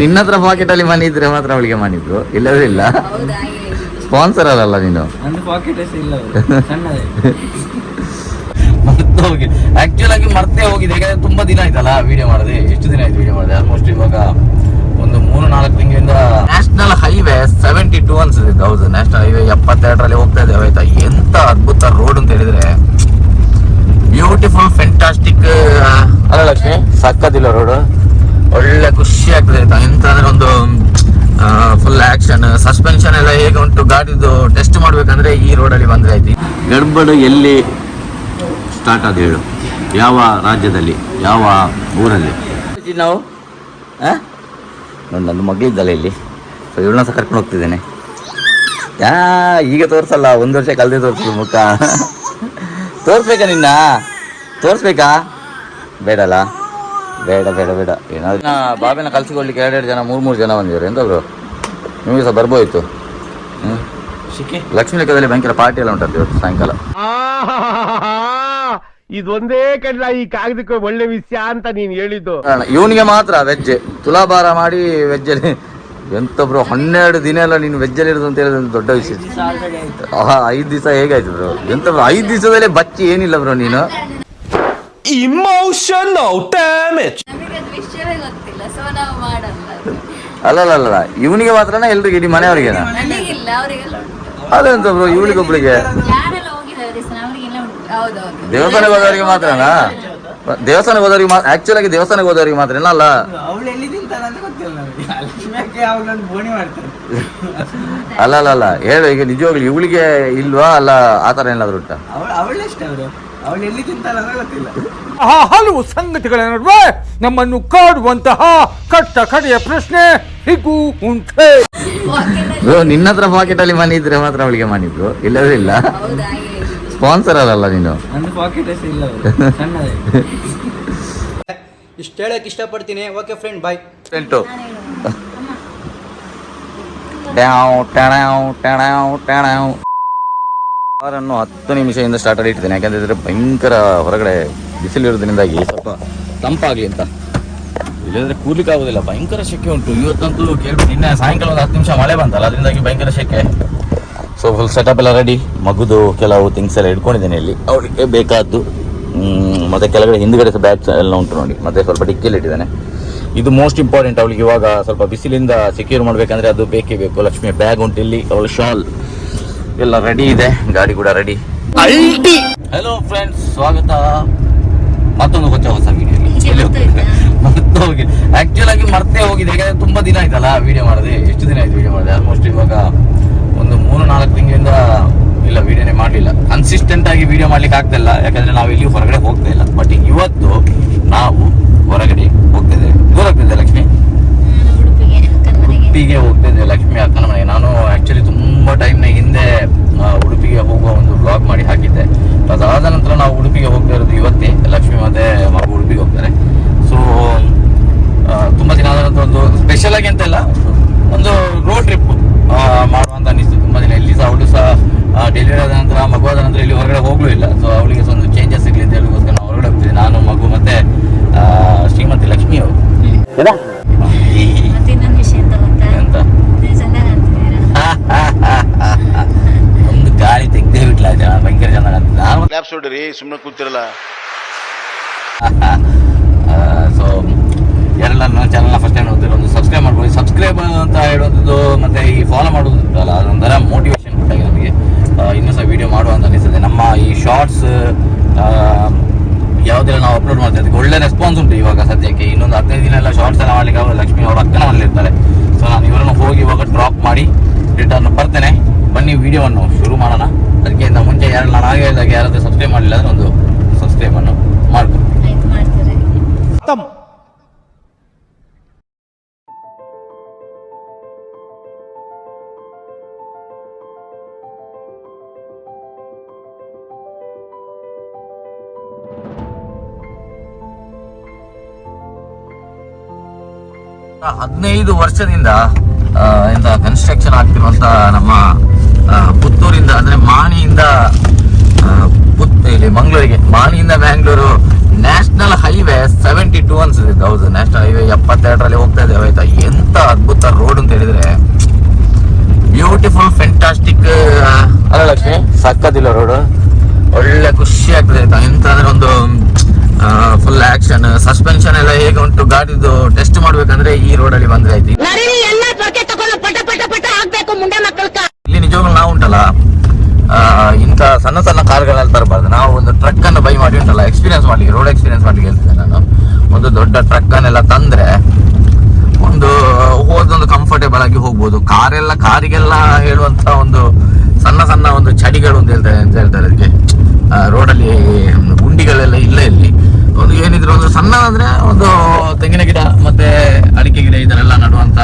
ನಿನ್ನ ಹತ್ರ ಪಾಕೆಟ್ ಅಲ್ಲಿ ಮನಿ ಇದ್ರೆ ಮಾತ್ರ ಅವಳಿಗೆ ಮಾಡಿದ್ರು ಇಲ್ಲವೇ ಇಲ್ಲ. ಸ್ಪಾನ್ಸರ್ ಅಲ್ಲ ನೀನು. ಹೋಗಿ. ಆಕ್ಚುಲ್ ಆಗಿ ಮರ್ತೇ ಹೋಗಿದೆ ಯಾಕಂದ್ರೆ ತುಂಬಾ ದಿನ ಆಯ್ತಲ್ಲ ವಿಡಿಯೋ ಮಾಡಿದೆ. ಎಷ್ಟು ದಿನ ಆಯ್ತು ವಿಡಿಯೋ ಮಾಡಿದೆ? ಆಲ್ಮೋಸ್ಟ್ ಇವಾಗ ಒಂದು ಮೂರು ನಾಲ್ಕು ತಿಂಗಳಿಂದ ನ್ಯಾಷನಲ್ ಹೈವೇ ಸೆವೆಂಟಿ ಟೂ ಅನ್ಸುತ್ತೆ ಹೌದು ನ್ಯಾಷನಲ್ ಹೈವೇ ಎಪ್ಪತ್ತೆರಡರಲ್ಲಿ ಹೋಗ್ತಾ ಇದೆ ಆಯ್ತಾ? ಎಂತ ಅದ್ಭುತ ರೋಡ್ ಅಂತ ಹೇಳಿದ್ರೆ. ಬ್ಯೂಟಿಫುಲ್ ಫೆಂಟಾಸ್ಟಿಕ್ ಅಲ್ಲ ಲಕ್ಷ್ಮಿ ಸಕ್ಕದಿಲ್ಲ ರೋಡ್ ಒಳ್ಳೆ ಖುಷಿ ಆಗ್ತದೆ. ಆಯ್ತಾ ಒಂದು ಫುಲ್ ಆಕ್ಷನ್ ಸಸ್ಪೆನ್ಷನ್ ಎಲ್ಲ ಹೇಗೆ ಉಂಟು ಗಾಡಿದು ಟೆಸ್ಟ್ ಮಾಡ್ಬೇಕಂದ್ರೆ ಈ ರೋಡಲ್ಲಿ ಬಂದ್ರೆ ಆಯ್ತು. ಗಡ್ಬಡು ಎಲ್ಲಿ ಸ್ಟಾರ್ಟ್ ಆದ ಹೇಳು. ಯಾವ ರಾಜ್ಯದಲ್ಲಿ ಯಾವ ಊರಲ್ಲಿ? ನಾವು ನನ್ನ ಮಗಳಿದ್ದಲ್ಲ ಇಲ್ಲಿ. ಸೊ ಇವಳನ್ನ ಸಹ ಕರ್ಕೊಂಡು ಹೋಗ್ತಿದ್ದೇನೆ. ಯಾ ಈಗ ತೋರಿಸಲ್ಲ ಒಂದು ವರ್ಷ ಕಲ್ದೇ ತೋರಿಸು ಮುಖ. ತೋರಿಸ್ಬೇಕಾ ನಿನ್ನ? ತೋರಿಸ್ಬೇಕಾ? ಬೇಡಲ್ಲ. ಬೇಡ ಬೇಡ ಬೇಡ. ಏನಾದ್ರು ಬಾಬಿನ ಕಲ್ಸಿಕೊಳ್ಳಿಕ್ಕೆ ಎರಡೆರಡು ಜನ ಮೂರು ಮೂರು ಜನ ಬಂದಿದ್ದಾರೆ. ಎಂತ ಬ್ರೋ ನಿಮಗೆ ಸಹ ಬರ್ಬೋಯ್ತು. ಹ್ಞೂ ಲಕ್ಷ್ಮೀ ಲೆಕ್ಕದಲ್ಲಿ ಭಯಂಕರ ಪಾರ್ಟಿ ಎಲ್ಲ ಉಂಟಂತ ಇವತ್ತು ಸಾಯಂಕಾಲ. ಇದೊಂದೇ ಕಡಲ ಈ ಕಾಗದಕ್ಕೆ ಒಳ್ಳೆ ವಿಷಯ ಅಂತ ನೀನ್ ಹೇಳಿದ್ದು. ಇವನಿಗೆ ಮಾತ್ರ ವೆಜ್ ತುಲಾಭಾರ ಮಾಡಿ ವೆಜ್ಜಲ್ಲಿ ಎಂತ ಬ್ರೋ ಹನ್ನೆರಡು ದಿನ ಎಲ್ಲ ನೀನು ವೆಜ್ ಅಲ್ಲಿ ಇರುದು ಅಂತ ಹೇಳಿದ್ರೆ ದೊಡ್ಡ ವಿಷಯ. ಐದು ದಿವಸ ಹೇಗಾಯ್ತು ಬ್ರೋ? ಎಂತ ಬ್ರೋ ಐದು ದಿವಸದಲ್ಲೇ ಬಚ್ಚಿ ಏನಿಲ್ಲ ಬ್ರೋ ನೀನು? Emotional ಡ್ಯಾಮೇಜ್ ಅದು. ಅಲ್ಲಲ್ಲ ಅಲ್ಲ ಇವನಿಗೆ ಮಾತ್ರನಾ ಎಲ್ರಿಗೆ ಇಡೀ ಮನೆಯವರಿಗೆ ಅದೆಂತ ಬ್ರೋ ಇವಳಿಗೊಬ್ಳಿಗೆ? ದೇವಸ್ಥಾನಕ್ಕೆ ಹೋದವರಿಗೆ ಮಾತ್ರನಾ? ದೇವಸ್ಥಾನಕ್ಕೆ ಹೋದವರಿಗೆ ಆಕ್ಚುಲ್ ಆಗಿ ದೇವಸ್ಥಾನಕ್ಕೆ ಹೋದವರಿಗೆ ಮಾತ್ರ ಅಲ್ಲ ಅಲ್ಲ ಅಲ್ಲ ಅಲ್ಲ ಹೇಳು ಈಗ ನಿಜವಾಗ್ಲಿ ಇವಳಿಗೆ ಇಲ್ವಾ? ಅಲ್ಲ ಆತರ ಥರ ಏನಾದ್ರು ಉಂಟಾ? ಅವಳು ಎಲ್ಲಿ ತಿಂತಾಳೆ ಗೊತ್ತಿಲ್ಲ. ಆ ಹಲವು ಸಂಗತಿಗಳ ನಡುವೆ ನಮ್ಮನ್ನು ಕಾಡುವಂತಹ ಕಟ್ಟ ಕಡೆಯ ಪ್ರಶ್ನೆ ಹೀಗೂ ಉಂಟೆ. ನಿನ್ನ ಹತ್ರ ಪಾಕೆಟ್ ಅಲ್ಲಿ ಮನಿ ಇದ್ರೆ ಮಾತ್ರ ಅವಳಿಗೆ ಮಾಡಿದ್ರು ಇಲ್ಲವೇ ಇಲ್ಲ. ಹೌದಾ ಸ್ಪಾನ್ಸರ್ ಅಲ್ಲ ನೀನು? ಪಾಕೆಟ್ ಇಲ್ಲ ಇಷ್ಟು ಹೇಳಕ್ ಇಷ್ಟಪಡ್ತೀನಿ. ಓಕೆ ಫ್ರೆಂಡ್ ಬಾಯ್ ಫ್ರೆಂಡ್ ಟ್ಯಾವ್ ಟ್ಯಾವ್ ಟ್ಯಾವ್ ಟ್ಯಾವ್ ಅವರನ್ನು ಹತ್ತು ನಿಮಿಷದಿಂದ ಸ್ಟಾರ್ಟ್ ಇಟ್ಟಿದ್ದೇನೆ ಯಾಕಂದ್ರೆ ಭಯಂಕರ ಹೊರಗಡೆ ಬಿಸಿಲಿರೋದ್ರಿಂದಾಗಿ ಸ್ವಲ್ಪ ತಂಪಾಗಲಿ ಅಂತ. ಇಲ್ಲದ್ರೆ ಕೂರ್ಲಿಕ್ಕೆ ಆಗೋದಿಲ್ಲ. ಭಯಂಕರ ಶೆಕೆ ಉಂಟು. ಇವತ್ತಂತೂ ಕೇಳಿ ನಿನ್ನೆ ಸಾಯಂಕಾಲ ಒಂದು ಹತ್ತು ನಿಮಿಷ ಮಳೆ ಬಂತಲ್ಲ, ಅದರಿಂದಾಗಿ ಭಯಂಕರ ಶೆಕೆ. ಸೊ ಫುಲ್ ಸೆಟಪ್ ಎಲ್ಲ ರೆಡಿ ಮಗುದು ಕೆಲವು ಥಿಂಗ್ಸ್ ಎಲ್ಲ ಇಟ್ಕೊಂಡಿದ್ದೇನೆ ಇಲ್ಲಿ. ಅವಳಿಗೆ ಬೇಕಾದ್ದು ಮತ್ತೆ ಕೆಳಗಡೆ ಹಿಂದ್ಗಡೆ ಸಹ ಬ್ಯಾಗ್ಸ್ ಎಲ್ಲ ಉಂಟು ನೋಡಿ. ಮತ್ತೆ ಸ್ವಲ್ಪ ಡಿಕ್ಕಿಯಲ್ಲಿ ಇಟ್ಟಿದ್ದಾನೆ. ಇದು ಮೋಸ್ಟ್ ಇಂಪಾರ್ಟೆಂಟ್ ಅವಳಿಗೆ ಇವಾಗ ಸ್ವಲ್ಪ ಬಿಸಿಲಿಂದ ಸೆಕ್ಯೂರ್ ಮಾಡಬೇಕಂದ್ರೆ ಅದು ಬೇಕೇ ಬೇಕು. ಲಕ್ಷ್ಮಿ ಬ್ಯಾಗ್ ಉಂಟು ಇಲ್ಲಿ. ಅವಳು ಶಾಲ್ ಎಲ್ಲ ರೆಡಿ ಇದೆ ಗಾಡಿ ಕೂಡ ರೆಡಿ ಹಲೋ ಫ್ರೆಂಡ್ಸ್ ಸ್ವಾಗತ. ಮತ್ತೊಂದು ಗೊತ್ತ ಹೊಸ ಹೋಗಿ ಆಕ್ಚುಲ್ ಆಗಿ ಮರ್ತೇ ಹೋಗಿದೆ ಯಾಕಂದ್ರೆ ತುಂಬಾ ದಿನ ಆಯ್ತಲ್ಲ ವಿಡಿಯೋ ಮಾಡಿದೆ. ಎಷ್ಟು ದಿನ ಆಯ್ತು ವಿಡಿಯೋ ಮಾಡಿದೆ? ಆಲ್ಮೋಸ್ಟ್ ಇವಾಗ ಒಂದು ಮೂರು ನಾಲ್ಕು ತಿಂಗಳಿಂದ ಇಲ್ಲ ವಿಡಿಯೋನೇ ಮಾಡಲಿಲ್ಲ. ಕನ್ಸಿಸ್ಟೆಂಟ್ ಆಗಿ ವಿಡಿಯೋ ಮಾಡ್ಲಿಕ್ಕೆ ಆಗ್ತಾ ಇಲ್ಲ. ಯಾಕಂದ್ರೆ ನಾವು ಎಲ್ಲಿಯೂ ಹೊರಗಡೆ ಹೋಗ್ತಾ ಇಲ್ಲ. ಬಟ್ ಇವತ್ತು ನಾವು ಹೊರಗಡೆ ಹೋಗ್ತಾ ಇದ್ದೇವೆ. ದೂರ ಹೋಗ್ತಿದ್ದೆ ಲಕ್ಷ್ಮಿ? ಉಡುಪಿಗೆ ಹೋಗ್ತಾ ಇದ್ದೆ ಲಕ್ಷ್ಮಿ ಅಕ್ಕನ ಮನೆಗೆ. ನಾನು ಆಕ್ಚುಲಿ ತುಂಬಾ ಟೈಮ್ನ ಹಿಂದೆ ಉಡುಪಿಗೆ ಹೋಗುವ ಒಂದು ಬ್ಲಾಗ್ ಮಾಡಿ ಹಾಕಿದ್ದೆ. ಅದಾದ ನಂತರ ನಾವು ಉಡುಪಿಗೆ ಹೋಗ್ತಾ ಇರೋದು ಇವತ್ತೇ. ಲಕ್ಷ್ಮಿ ಮತ್ತೆ ಮಗು ಉಡುಪಿಗೆ ಹೋಗ್ತಾರೆ. ಸೊ ತುಂಬಾ ದಿನ ಆದ ನಂತರ ಒಂದು ಸ್ಪೆಷಲ್ ಆಗಿ ಅಂತೆಲ್ಲ ಒಂದು ರೋಡ್ ಟ್ರಿಪ್ ಮಾಡುವಂತ ಅನಿಸ್ತು ತುಂಬಾ ದಿನ ಇಲ್ಲಿ ಸಹ ಅವಳು ಸಹ ಡೆಲಿವರಿ ಆದ ನಂತರ ಮಗು ಆದ ನಂತರ ಇಲ್ಲಿ ಹೊರಗಡೆ ಹೋಗ್ಲೂ ಇಲ್ಲ. ಸೊ ಅವಳಿಗೆ ಸಹ ಒಂದು ಚೇಂಜಸ್ ಸಿಗ್ಲಿ ಅಂತ ಹೇಳೋದಕ್ಕೋಸ್ಕರ ನಾವು ಹೊರಗಡೆ ಹೋಗ್ತೀವಿ ನಾನು ಮಗು ಮತ್ತೆ ಶ್ರೀಮತಿ ಲಕ್ಷ್ಮಿ ಅವರು ಮತ್ತೆ ಇನ್ನೊಂದು ವಿಷಯ ಅಂತ ಗೊತ್ತಾ ಎಂತ ನೀವು ಚಂದ ಕಾಣ್ತಿದ್ದೀರಾ ಒಂದು ಗಾಳಿ ತೆಗ್ದೇ ಬಿಟ್ಲ ಜನ ಭಯಂಕರ ಜನ. ನಾನು ಸುಮ್ಮನೆ ಕೂತಿರಲ್ಲ. ಸೊ ಯಾರೆಲ್ಲ ನನ್ನ ಚಾನಲ್ನ ಫಸ್ಟ್ ಟೈಮ್ ನೋಡ್ತಿರೋ ಒಂದು ಸಬ್ಸ್ಕ್ರೈಬ್ ಮಾಡ್ಕೊಳ್ಳಿ. ಸಬ್ಸ್ಕ್ರೈಬ್ ಅಂತ ಹೇಳೋದು ಮತ್ತೆ ಈ ಫಾಲೋ ಮಾಡೋದು ಅಲ್ಲ ಅದೊಂಥರ ಮೋಟಿವೇಶನ್ ಕೊಟ್ಟಾಗಿ ನಮಗೆ. ಇನ್ನೂ ಸಹ ವಿಡಿಯೋ ಮಾಡುವ ಅಂತ ಅನಿಸ್ತದೆ. ನಮ್ಮ ಈ ಶಾರ್ಟ್ಸ್ ಯಾವುದೆಲ್ಲ ನಾವು ಅಪ್ಲೋಡ್ ಮಾಡ್ತಾ ಇದ್ದೀವಿ ಒಳ್ಳೆ ರೆಸ್ಪಾನ್ಸ್ ಉಂಟು ಇವಾಗ ಸದ್ಯಕ್ಕೆ. ಇನ್ನೊಂದು ಹದಿನೈದು ದಿನ ಎಲ್ಲ ಶಾರ್ಟ್ಸ್ ಎಲ್ಲ ಮಾಡ್ಲಿಕ್ಕೆ ಅವರು ಲಕ್ಷ್ಮಿ ಅವರು ಅಕ್ಕನ ಮನೇಲಿ ಇರ್ತಾರೆ. ಸೊ ನಾನು ಇವರನ್ನು ಹೋಗಿ ಇವಾಗ ಡ್ರಾಪ್ ಮಾಡಿ ರಿಟರ್ನ್ ಬರ್ತೇನೆ. ಬನ್ನಿ ವಿಡಿಯೋವನ್ನು ಶುರು ಮಾಡೋಣ. ಅದಕ್ಕಿಂತ ಮುಂಚೆ ಯಾರು ನಾನು ಹಾಗೆ ಹೇಳಿದಾಗ ಯಾರಾದರೂ ಸಬ್ಸ್ಕ್ರೈಬ್ ಮಾಡಲಿಲ್ಲ ಅಂದ್ರೆ ಒಂದು ಸಬ್ಸ್ಕ್ರೈಬ್ ಅನ್ನು ಮಾಡ್ಕೊಂಡು ಆಯ್ತು ಮಾಡ್ತಾರೆ ಹದಿನೈದು ವರ್ಷದಿಂದ ಇಂದ ಕನ್ಸ್ಟ್ರಕ್ಷನ್ ಆಗ್ತಿರುವಂಥ ನಮ್ಮ ಪುತ್ತೂರಿಂದ ಅಂದ್ರೆ ಮಾಣಿಯಿಂದ ಇಲ್ಲಿ ಮಂಗಳೂರಿಗೆ ಮಾಣಿಯಿಂದ Mangalore national highway seventy two ಅನ್ಸುತ್ತೆ ಹೌದು ನ್ಯಾಷನಲ್ ಹೈವೇ ಎಪ್ಪತ್ತೆರಡರಲ್ಲಿ ಹೋಗ್ತಾ ಇದ್ದೇವೆ ಆಯ್ತಾ? ಎಂತ ಅದ್ಭುತ ರೋಡ್ ಅಂತ ಹೇಳಿದ್ರೆ ಬ್ಯೂಟಿಫುಲ್ ಫೆಂಟಾಸ್ಟಿಕ್ ಅಲ್ಲ ಲಕ್ಷ್ಮಿ ಸಕ್ಕದಿಲ್ಲ ರೋಡ್. ಒಳ್ಳೆ ಖುಷಿ ಆಗ್ತದೆ ಆಯ್ತಾ? ಎಂತ ಅಂದ್ರೆ ಒಂದು ಫುಲ್ ಆಕ್ಷನ್ ಸಸ್ಪೆನ್ಷನ್ ಎಲ್ಲ ಹೇಗೆ ಉಂಟು? ಗಾಡಿದು ಟೆಸ್ಟ್ ಮಾಡ್ಬೇಕಂದ್ರೆ ಈ ರೋಡ್ ಅಲ್ಲಿ ಬಂದ್ರೆ ಐತಿ ಇಲ್ಲಿ ನಿಜವಾಗ್ಲೂ ನಾವು ಉಂಟಲ್ಲ? ಇಂತ ಸಣ್ಣ ಸಣ್ಣ ಕಾರ್ಗಳೆಲ್ಲ ತರಬಾರ್ದು ನಾವು ಒಂದು ಟ್ರಕ್ ಅನ್ನು ಬೈ ಮಾಡಿ ಉಂಟಲ್ಲ? ಎಕ್ಸ್ಪೀರಿಯನ್ಸ್ ಮಾಡಿ ರೋಡ್ ಎಕ್ಸ್ಪೀರಿಯನ್ಸ್ ಮಾಡ್ಲಿಕ್ಕೆ ಹೇಳ್ತೇನೆ ನಾನು. ಒಂದು ದೊಡ್ಡ ಟ್ರಕ್ ಅನ್ನೆಲ್ಲ ತಂದ್ರೆ ಒಂದು ಹೋದೊಂದು ಕಂಫರ್ಟೇಬಲ್ ಆಗಿ ಹೋಗ್ಬೋದು. ಕಾರೆಲ್ಲ ಕಾರಿಗೆಲ್ಲ ಹೇಳುವಂತ ಒಂದು ಸಣ್ಣ ಸಣ್ಣ ಒಂದು ಚಡಿಗಳು ಅಂತ ಹೇಳ್ತಾರೆ ಅಂತ ಹೇಳ್ತಾರೆ ಅದಕ್ಕೆ. ರೋಡಲ್ಲಿ ಗುಂಡಿಗಳೆಲ್ಲ ಇಲ್ಲ ಇಲ್ಲಿ. ಒಂದು ಏನಿದ್ರು ಒಂದು ಸಣ್ಣ ಅಂದ್ರೆ ಒಂದು ತೆಂಗಿನ ಗಿಡ ಮತ್ತೆ ಅಡಿಕೆ ಗಿಡ ಇದನ್ನೆಲ್ಲ ನಡುವಂತ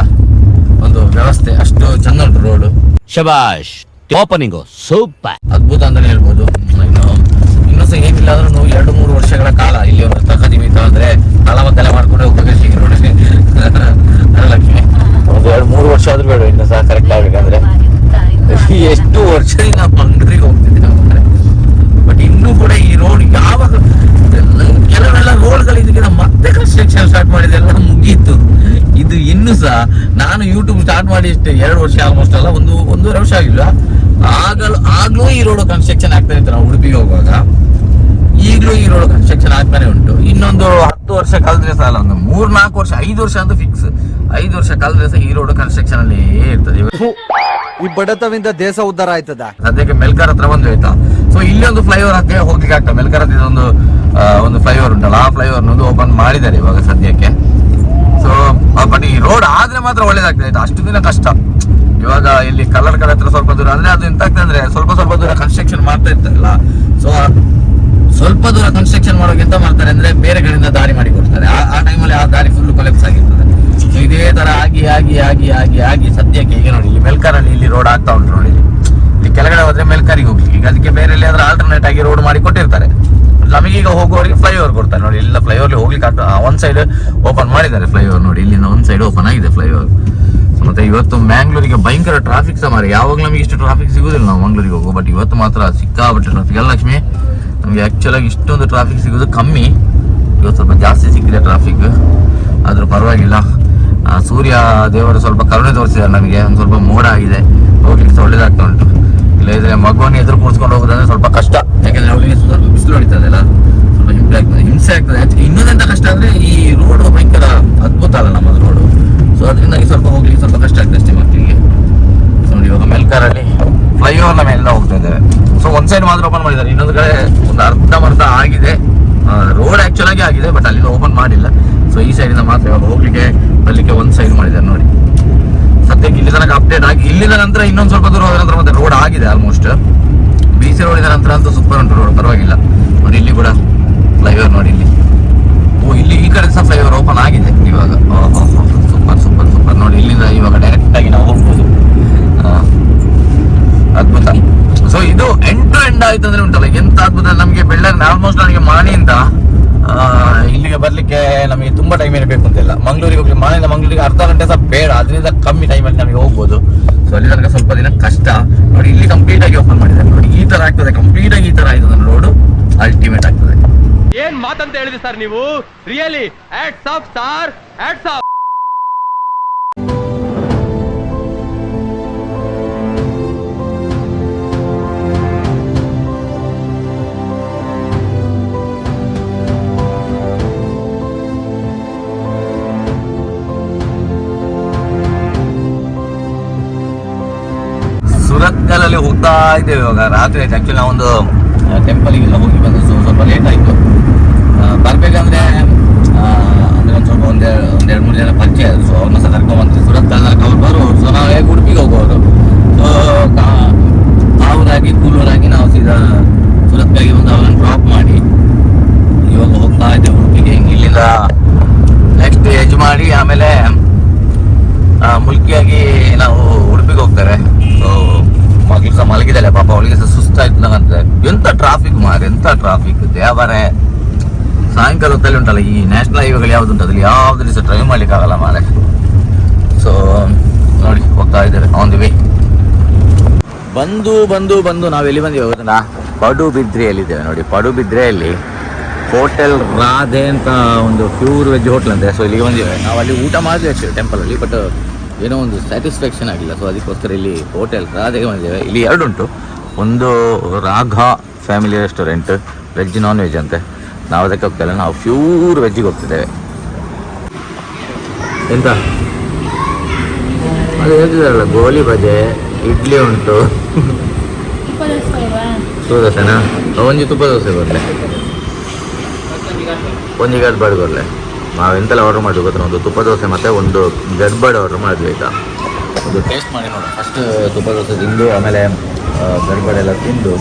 ಒಂದು ವ್ಯವಸ್ಥೆ. ಅಷ್ಟು ಚಂದ ಉಂಟು ರೋಡ್. ಶಬಾಷ್ ಓಪನಿಂಗ್ ಸೂಪರ್. ಅದ್ಭುತ ಅಂತಾನೆ ಹೇಳ್ಬೋದು. ಇನ್ನು ಇನ್ನೂ ಸಹ ಏನಿಲ್ಲ ಆದ್ರೂ ಎರಡು ಮೂರು ವರ್ಷಗಳ ಕಾಲ ಇಲ್ಲಿ ಒಂದು ತಕ್ಕ ನಿಮಿತ್ತ ಅಂದ್ರೆ ಮತ್ತೆಲ್ಲ ಮಾಡ್ಕೊಂಡು ಹೋಗ್ಬೇಕು ರೋಡ್ ಲಕ್ಷ್ಮಿ ಒಂದು ಎರಡು ಮೂರು ವರ್ಷ ಆದ್ರೂ ಬೇಡ ಇನ್ನು ಸಹ ಕರೆಕ್ಟ್ ಆಗ್ಬೇಕಂದ್ರೆ. ಎಷ್ಟು ವರ್ಷದಿಂದ ಮಂಗ್ರಿಗೆ ಹೋಗ್ತಿದ್ದೆ ನಾವು ಬಟ್ ಇನ್ನೂ ಕೂಡ ಈ ರೋಡ್ ಯಾವಾಗ ಕೆಲವೆಲ್ಲ ರೋಡ್ಗಳು ಇದಕ್ಕಿಂತ ಮತ್ತೆ ಕನ್ಸ್ಟ್ರಕ್ಷನ್ ಸ್ಟಾರ್ಟ್ ಮಾಡಿದೆಲ್ಲ ಮುಗೀತು. ಇದು ಇನ್ನು ಸಹ ನಾನು ಯೂಟ್ಯೂಬ್ ಸ್ಟಾರ್ಟ್ ಮಾಡಿ ಇಷ್ಟೇ ಎರಡು ವರ್ಷ ಆಲ್ಮೋಸ್ಟ್ ಅಲ್ಲ, ಒಂದು ಒಂದೂವರೆ ವರ್ಷ ಆಗಿಲ್ಲ ಆಗಲೂ ಆಗ್ಲೂ ಈ ರೋಡ್ ಕನ್ಸ್ಟ್ರಕ್ಷನ್ ಆಗ್ತಾ ಇತ್ತು ನಾವು ಉಡುಪಿಗೆ ಹೋಗುವಾಗ. ಈಗಲೂ ಈ ರೋಡ್ ಕನ್ಸ್ಟ್ರಕ್ಷನ್ ಆಗ್ತಾನೆ ಉಂಟು. ಇನ್ನೊಂದು ಹತ್ತು ವರ್ಷ ಕಳೆದ್ರೆ ಸಾಲ ಒಂದು ಮೂರ್ ನಾಲ್ಕು ವರ್ಷ, ಐದು ವರ್ಷ ಅಂತ ಫಿಕ್ಸ್ ಐದು ವರ್ಷ ಕಳೆದ್ರೆ ಸಹ ಈ ರೋಡ್ ಕನ್ಸ್ಟ್ರಕ್ಷನ್ ಅಲ್ಲಿ ಇರ್ತದೆ. ಈ ಬಡತವಿಂದ ದೇಶ ಉದ್ಧಾರ ಆಯ್ತದ? ಸದ್ಯಕ್ಕೆ ಮೆಲ್ಕರ್ ಹತ್ರ ಬಂದು ಆಯ್ತಾ? ಸೊ ಇಲ್ಲಿ ಒಂದು ಫ್ಲೈಓವರ್ ಹತ್ತಿರ ಹೋಗ್ಲಿಕ್ಕೆ ಆಗ್ತದೆ ಮೆಲ್ಕರ್ ಹತ್ತಿರ ಒಂದು ಒಂದು ಫ್ಲೈಓವರ್ ಉಂಟಲ್ಲ, ಆ ಫ್ಲೈಓವರ್ ಓಪನ್ ಮಾಡಿದ್ದಾರೆ ಇವಾಗ ಸದ್ಯಕ್ಕೆ. ಸೊ ಬಟ್ ಈ ರೋಡ್ ಆದ್ರೆ ಮಾತ್ರ ಒಳ್ಳೇದಾಗ್ತದೆ ಆಯ್ತಾ? ಅಷ್ಟು ದಿನ ಕಷ್ಟ. ಇವಾಗ ಇಲ್ಲಿ ಕಲ್ಲರ್ ಕಲರ್ ಹತ್ರ ಸ್ವಲ್ಪ ದೂರ, ಅಂದ್ರೆ ಅದು ಎಂತ ಆಗ್ತದೆ ಅಂದ್ರೆ ಸ್ವಲ್ಪ ಸ್ವಲ್ಪ ದೂರ ಕನ್ಸ್ಟ್ರಕ್ಷನ್ ಮಾಡ್ತಾ ಇರ್ತಾರಲ್ಲ. ಸೊ ಸ್ವಲ್ಪ ದೂರ ಕನ್ಸ್ಟ್ರಕ್ಷನ್ ಮಾಡೋಕೆ ಎಂತ ಮಾಡ್ತಾರೆ ಅಂದ್ರೆ ಬೇರೆ ಕಡೆಯಿಂದ ದಾರಿ ಮಾಡಿ ಕೊಡ್ತಾರೆ. ಆ- ಟೈಮಲ್ಲಿ ಆ ದಾರಿ ಫುಲ್ ಕೊಲೆಪ್ಸ್ ಆಗಿರ್ತದೆ. ಇದೇ ತರ ಆಗಿ ಆಗಿ ಆಗಿ ಆಗಿ ಆಗಿ ಸದ್ಯಕ್ಕೆ ಈಗ ನೋಡಿ ಇಲ್ಲಿ ಮೆಲ್ಕಾರಲ್ಲಿ ಇಲ್ಲಿ ರೋಡ್ ಆಗ್ತಾ ಉಂಟು ನೋಡಿ. ಇಲ್ಲಿ. ಕೆಳಗಡೆ ಹೋದ್ರೆ ಮೆಲ್ಕಾರಿಗೆ ಹೋಗ್ಲಿಕ್ಕೆ ಈಗ ಅದಕ್ಕೆ ಬೇರೆ ಎಲ್ಲಿಯಾದ್ರೂ ಆಲ್ಟರ್ನೇಟ್ ಆಗಿ ರೋಡ್ ಮಾಡಿ ಕೊಟ್ಟಿರ್ತಾರೆ. ನಮಗೀಗ ಹೋಗುವವರಿಗೆ ಫ್ಲೈಓವರ್ ಕೊಡ್ತಾರೆ. ನೋಡಿ, ಎಲ್ಲ ಫ್ಲೈಓವರ್ಲಿ ಹೋಗ್ಲಿಕ್ಕೆ ಆಗ್ತದೆ ಒಂದ್ ಸೈಡ್ ಓಪನ್ ಮಾಡಿದ್ದಾರೆ ಫ್ಲೈಓವರ್ ನೋಡಿ. ಇಲ್ಲಿಂದ ಒಂದ್ ಸೈಡ್ ಓಪನ್ ಆಗಿದೆ ಫ್ಲೈಓವರ್ ಮತ್ತೆ ಇವತ್ತು ಮ್ಯಾಂಗ್ಳೂರಿಗೆ ಭಯಂಕರ ಟ್ರಾಫಿಕ್ ಸಹ ಮಾರಿ ಯಾವಾಗ ನಮಗೆ ಇಷ್ಟು ಟ್ರಾಫಿಕ್ ಸಿಗುದಿಲ್ಲ ನಾವು ಮಂಗ್ಳೂರಿಗೆ ಹೋಗೋ ಬಟ್ ಇವತ್ತು ಮಾತ್ರ ಸಿಕ್ಕಾಬಿಟ್ಟು ಟ್ರಾಫಿಕ್ ಅಲ್ಲ ಲಕ್ಷ್ಮಿ ನಮಗೆ ಆ್ಯಕ್ಚುಲಾಗಿ ಇಷ್ಟೊಂದು ಟ್ರಾಫಿಕ್ ಸಿಗೋದು ಕಮ್ಮಿ. ಇವತ್ತು ಸ್ವಲ್ಪ ಜಾಸ್ತಿ ಸಿಕ್ಕಿದೆ ಟ್ರಾಫಿಕ್ ಆದರೂ ಪರವಾಗಿಲ್ಲ. ಸೂರ್ಯ ದೇವರು ಸ್ವಲ್ಪ ಕರುಣೆ ತೋರಿಸಿದ್ದಾರೆ ನಮಗೆ. ಒಂದು ಸ್ವಲ್ಪ ಮೋಡ ಆಗಿದೆ. ಹೋಗ್ಲಿಕ್ಕೆ ಒಳ್ಳೇದಾಗ್ತಾ ಉಂಟು. ಇಲ್ಲ ಇದ್ರೆ ಮಗುವನ್ನು ಎದುರು ಕೂರಿಸ್ಕೊಂಡು ಹೋಗೋದಂದ್ರೆ ಸ್ವಲ್ಪ ಕಷ್ಟ. ಯಾಕೆಂದರೆ ಅವಳಿಗೆ ಸ್ವಲ್ಪ ಬಿಸಿಲು ಹೊಡಿತದಲ್ಲ ಸ್ವಲ್ಪ ಹಿಂಸೆ ಆಗ್ತದೆ. ಹಿಂಸೆ ಆಗ್ತದೆ. ಇನ್ನೊಂದೆಂತ ಕಷ್ಟ ಅಂದ್ರೆ ಈ ರೋಡ್ ಭಯಂಕರ ಅದ್ಭುತ ಅಲ್ಲ ನಮ್ಮದು ರೋಡ್ ಸೊ ಅದರಿಂದಾಗಿ ಸ್ವಲ್ಪ ಹೋಗ್ಲಿಕ್ಕೆ ಸ್ವಲ್ಪ ಕಷ್ಟ ಆಗ್ತದೆ ಅಷ್ಟೇ ಮಕ್ಕಳಿಗೆ. ನೋಡಿ, ಇವಾಗ ಮೆಲ್ಕಾರಲ್ಲಿ ಫ್ಲೈಓವರ್ನ ಮೇಲಿಂದ ಹೋಗ್ತಾ ಇದ್ದೇವೆ. ಸೊ ಒಂದ್ ಸೈಡ್ ಮಾತ್ರ ಓಪನ್ ಮಾಡಿದ್ದಾರೆ. ಇನ್ನೊಂದು ಕಡೆ ಒಂದು ಅರ್ಧ ಅರ್ಧಮರ್ಧ ಆಗಿದೆ. ರೋಡ್ ಆಕ್ಚುಲ್ ಆಗಿ ಆಗಿದೆ ಬಟ್ ಅಲ್ಲಿಂದ ಓಪನ್ ಮಾಡಿಲ್ಲ. ಸೊ ಈ ಸೈಡ್ ಇಂದ ಮಾತ್ರ ಇವಾಗ ಹೋಗ್ಲಿಕ್ಕೆ, ಬರ್ಲಿಕ್ಕೆ ಒಂದ್ ಸೈಡ್ ಮಾಡಿದ್ದಾರೆ ನೋಡಿ. ಸದ್ಯಕ್ಕೆ ಇಲ್ಲಿ ತನಕ ಅಪ್ಡೇಟ್ ಆಗಿ ಇಲ್ಲಿಂದ ನಂತರ ಇನ್ನೊಂದು ಸ್ವಲ್ಪ ದೂರ ಹೋದ ನಂತರ ಮತ್ತೆ ರೋಡ್ ಆಗಿದೆ ಆಲ್ಮೋಸ್ಟ್ ಬಿ ಸಿ ರೋಡಿನ ನಂತರ ಅಂತೂ ಸೂಪರ್ ಉಂಟು ರೋಡ್ ಪರವಾಗಿಲ್ಲ. ನೋಡಿ, ಇಲ್ಲಿ ಕೂಡ ಫ್ಲೈಓವರ್ ನೋಡಿ ಇಲ್ಲಿ. ಓ, ಇಲ್ಲಿ ಈ ಕಡೆ ಸಹ ಫ್ಲೈಓವರ್ ಓಪನ್ ಆಗಿದೆ ಇವಾಗ. ಸೂಪರ್ ಸೂಪರ್ ಸೂಪರ್ ನೋಡಿ, ಇಲ್ಲಿಂದ ಇವಾಗ ಡೈರೆಕ್ಟ್ ಆಗಿ ನಾವು ಹೋಗ್ಬೋದು ಆ, ಅದ್ಭುತ ಸೊ ಇದು ಎಂಡ್ ಟು ಎಂಡ್ ಆಯ್ತು ಅಂದ್ರೆ ಉಂಟಲ್ಲ, ಎಂತ ಅದ್ಭುತ ನಮಗೆ ಬೆಳ್ಳಾರ ಆಲ್ಮೋಸ್ಟ್ ನನಗೆ ಮಾಣಿಯಿಂದ ಇಲ್ಲಿಗೆ ಬರ್ಲಿಕ್ಕೆ ನಮಗೆ ತುಂಬಾ ಟೈಮ್ ಇರಬೇಕು ಅಂತಿಲ್ಲ. ಮಂಗಳೂರಿಗೆ ಹೋಗ್ಲಿ ಮಾಣಿಯಿಂದ ಮಂಗಳೂರಿಗೆ ಅರ್ಧ ಗಂಟೆ ಸಹ ಬೇಡ ಅದರಿಂದ ಕಮ್ಮಿ ಟೈಮಲ್ಲಿ ನಮಗೆ ಹೋಗ್ಬೋದು. ಸೊ ಅಲ್ಲಿ ತನಕ ಸ್ವಲ್ಪ ದಿನ ಕಷ್ಟ. ನೋಡಿ, ಇಲ್ಲಿ ಕಂಪ್ಲೀಟ್ ಆಗಿ ಓಪನ್ ಮಾಡಿದ್ದಾರೆ. ನೋಡಿ, ಈ ತರ ಆಗ್ತದೆ ಕಂಪ್ಲೀಟ್ ಆಗಿ ಈ ತರ ಆಯ್ತದೆ ರೋಡು ಅಲ್ಟಿಮೇಟ್ ಆಗ್ತದೆ. ಏನ್ ಮಾತಂತ ಹೇಳಿದ್ರಿ ಸರ್ ನೀವು? ರಿಯಲಿ ಆಫ್ ಸ್ಟಾರ್ ಆಫ್ ಹೋಗ್ತಾ ಇದ್ದೇವೆ ಇವಾಗ. ರಾತ್ರಿ ಆಯ್ತು. ಆ್ಯಕ್ಚುಲಿ ನಾವೊಂದು ಟೆಂಪಲ್ಗೆಲ್ಲ ಹೋಗಿ ಬಂದು ಸ್ವಲ್ಪ ಲೇಟ್ ಆಯ್ತು. ಬರಬೇಕಂದ್ರೆ ಅಂದ್ರೆ ಒಂದು ಸ್ವಲ್ಪ ಒಂದ್ ಒಂದೆರಡು ಮೂರು ಜನ ಪರಿಚಯ ಸೊ ಅವ್ರನ್ನ ಸಹ ಕರ್ಕೊಂಡ್ ಸುರತ್ ತನಕ ಅವ್ರು ಬರೋರು ಸೊ ನಾವು ಹೇಗೆ ಉಡುಪಿಗೆ ಹೋಗೋರು ಸೊ ಕಾವೂರಾಗಿ, ಕೂಲೂರಾಗಿ ನಾವು ಸೀದಾ ಸುರತ್ಗಾಗಿ ಬಂದು ಅವ್ರನ್ನ ಡ್ರಾಪ್ ಮಾಡಿ ಇವಾಗ ಹೋಗ್ತಾ ಇದ್ದೇವೆ ಉಡುಪಿಗೆ. ಇಲ್ಲಿಂದ ನೆಕ್ಸ್ಟ್ ಎಜ್ ಮಾಡಿ ಆಮೇಲೆ ಮುಲ್ಕಿಯಾಗಿ ನಾವು ಉಡುಪಿಗೆ ಹೋಗ್ತಾರೆ. ಸೊ ಮಗಳು ಸಹ ಮಲಗಿದ್ದಾಳೆ ಪಾಪ ಅವಳಿಗೆ ಸಹ ಸುಸ್ತಾಯ್ತು ನಂಗಂತ ಎಂತ ಟ್ರಾಫಿಕ್ ಮಾರೆ ಎಂತ ಟ್ರಾಫಿಕ್ ದೇವರೇ. ಸಾಯಂಕಾಲ ಹೊತ್ತಲ್ಲಿ ಉಂಟಲ್ಲ, ಈ ನ್ಯಾಷನಲ್ ಹೈವೇಗಳು ಯಾವ್ದು ಉಂಟು? ಅದ್ರಲ್ಲಿ ಯಾವ್ದು ಸಹ ಡ್ರೈವ್ ಮಾಡ್ಲಿಕ್ಕೆ ಆಗಲ್ಲ ಮಾರೆ ಸೊ ನೋಡಿ, ಹೋಗ್ತಾ ಇದ್ದೇವೆ. ಆನ್ ದಿ ವೇ ಬಂದು ಬಂದು ಬಂದು ನಾವು ಎಲ್ಲಿ ಬಂದಿವಿ ಗೊತ್ತಾ ಪಡುಬಿದ್ರೆಯಲ್ಲಿದ್ದೇವೆ ನೋಡಿ. ಪಡುಬಿದ್ರೆಯಲ್ಲಿ ಹೋಟೆಲ್ ರಾಧೆ ಅಂತ ಒಂದು ಪ್ಯೂರ್ ವೆಜ್ ಹೋಟ್ಲ್ ಅಂತೆ. ಸೊ ಇಲ್ಲಿಗೆ ಬಂದಿವೆ ನಾವು ಅಲ್ಲಿ ಊಟ ಮಾಡಿದ್ವಿ ಆ್ಯಕ್ಚುಲಿ ಟೆಂಪಲಲ್ಲಿ ಬಟ್ ಏನೋ ಒಂದು ಸ್ಯಾಟಿಸ್ಫ್ಯಾಕ್ಷನ್ ಆಗಿಲ್ಲ. ಸೊ ಅದಕ್ಕೋಸ್ಕರ ಇಲ್ಲಿ ಹೋಟೆಲ್ ರಾಧೆಗೆ ಬಂದಿದ್ದೇವೆ. ಇಲ್ಲಿ ಎರಡು ಉಂಟು ಒಂದು ರಾಘ family restaurant veg non veg ಅಂತೆ. ನಾವು ಅದಕ್ಕೆ ಹೋಗ್ತಿಲ್ಲ ನಾವು ಪ್ಯೂರ್ ವೆಜ್ಜಿಗೆ ಹೋಗ್ತಿದ್ದೇವೆ. ಎಂತ? ಅದು ಹೇಳ್ತಿದ್ದಾರಲ್ಲ, ಗೋಲಿ ಬಜೆ ಇಡ್ಲಿ ಉಂಟು. ತುಪ್ಪ ದೋಸೆನಾ ಒಂಜಿ ತುಪ್ಪ ದೋಸೆ ಬರಲೆ ಒಂಜಿ ಬಾಡಿ ಬರಲೆ ನಾವು ಎಂತೆಲ್ಲ ಆರ್ಡರ್ ಮಾಡಿದ್ವಿ ಗೊತ್ತಾ? ಒಂದು ತುಪ್ಪ ದೋಸೆ ಮತ್ತು ಒಂದು ಗಡ್ಬಡ್ ಆರ್ಡರ್ ಮಾಡಿದ್ವಿ ಆಯಿತಾ? ಒಂದು ಟೇಸ್ಟ್ ಮಾಡಿ ನೋಡಿ. ಫಸ್ಟ್ ತುಪ್ಪ ದೋಸೆ ತಿಂದು ಆಮೇಲೆ ಗಡ್ಬಡ್ ಎಲ್ಲ ತಿಂದು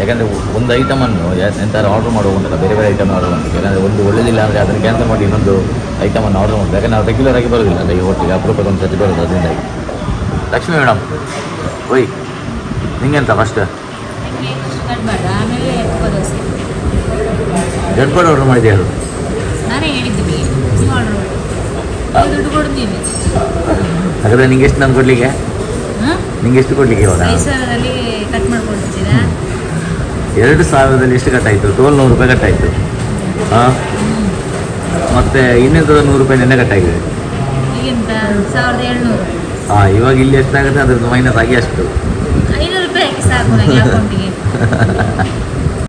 ಯಾಕಂದರೆ ಒಂದು ಐಟಮನ್ನು ಎಂತಾರು ಆರ್ಡರ್ ಮಾಡುವಂತಲ್ಲ ಬೇರೆ ಬೇರೆ ಐಟಮ್ ಆರ್ಡರ್ ಮಾಡ್ತೀವಿ ಯಾಕಂದರೆ ಒಂದು ಒಳ್ಳೆದಿಲ್ಲ ಅಂದರೆ ಅದನ್ನು ಕ್ಯಾನ್ಸಲ್ ಮಾಡಿ ಇನ್ನೊಂದು ಐಟಮನ್ನು ಆರ್ಡರ್ ಮಾಡ್ತೀವಿ ಯಾಕಂದ್ರೆ ನಾವು ರೆಗ್ಯುಲರ್ ಆಗಿ ಬರೋದಿಲ್ಲ ಅಂದರೆ ಈ ಒಟ್ಟಿಗೆ ಅಪರೂಪಕ್ಕೆ ಒಂದು ಸತಿ ಬರೋದು ಅದರಿಂದಾಗಿ. ಲಕ್ಷ್ಮಿ ಮೇಡಮ್ ಓಯ್ ನಿಂಗೆಂತ ಫಸ್ಟ್ ಗಡ್ಬಡ್ ಆರ್ಡರ್ ಮಾಡಿದೆ ಹೇಳು ನಾನೇ ಹೇಳಿದ್ದು ನಿಮಗೆ ನೀವು ಆರ್ಡರ್ ಮಾಡಿ ನೀವು ದುಡ್ಡು ಕೊಡ್ತೀನಿ ಹಾಗಾದ್ರೆ ನಿಂಗೆ ಎಷ್ಟು ನಾನು ಕೊಡಲಿಕ್ಕೆ ಹಾಂ ನಿಂಗೆ ಎಷ್ಟು ಕೊಡಲಿಕ್ಕೆ ಇವಾಗ ಐದು ಸಾವಿರದಲ್ಲಿ ಕಟ್ ಮಾಡ್ಕೊಡ್ತೀರಾ ಎರಡು ಸಾವಿರದಲ್ಲಿ ಎಷ್ಟು ಕಟ್ಟಾಯಿತು ಟೋಲ್ ನೂರು ರೂಪಾಯಿ ಕಟ್ಟಾಯಿತು ಹಾಂ ಮತ್ತು ಇನ್ನೊಂದು ನೂರು ರೂಪಾಯಿ ನೆನ್ನೆ ಕಟ್ಟಾಗಿದೆ ಈಗಿಂತ ಸಾವಿರದ ಏಳ್ನೂರು ಹಾಂ ಇವಾಗ ಇಲ್ಲಿ ಎಷ್ಟಾಗುತ್ತೆ ಅದ್ರದ್ದು ಮೈನಸ್ ಆಗಿ ಅಷ್ಟು ಐನೂರು ರೂಪಾಯಿ ಹಾಕಿ ಸಾಕು ನನಗೆ ಅಕೌಂಟಿಗೆ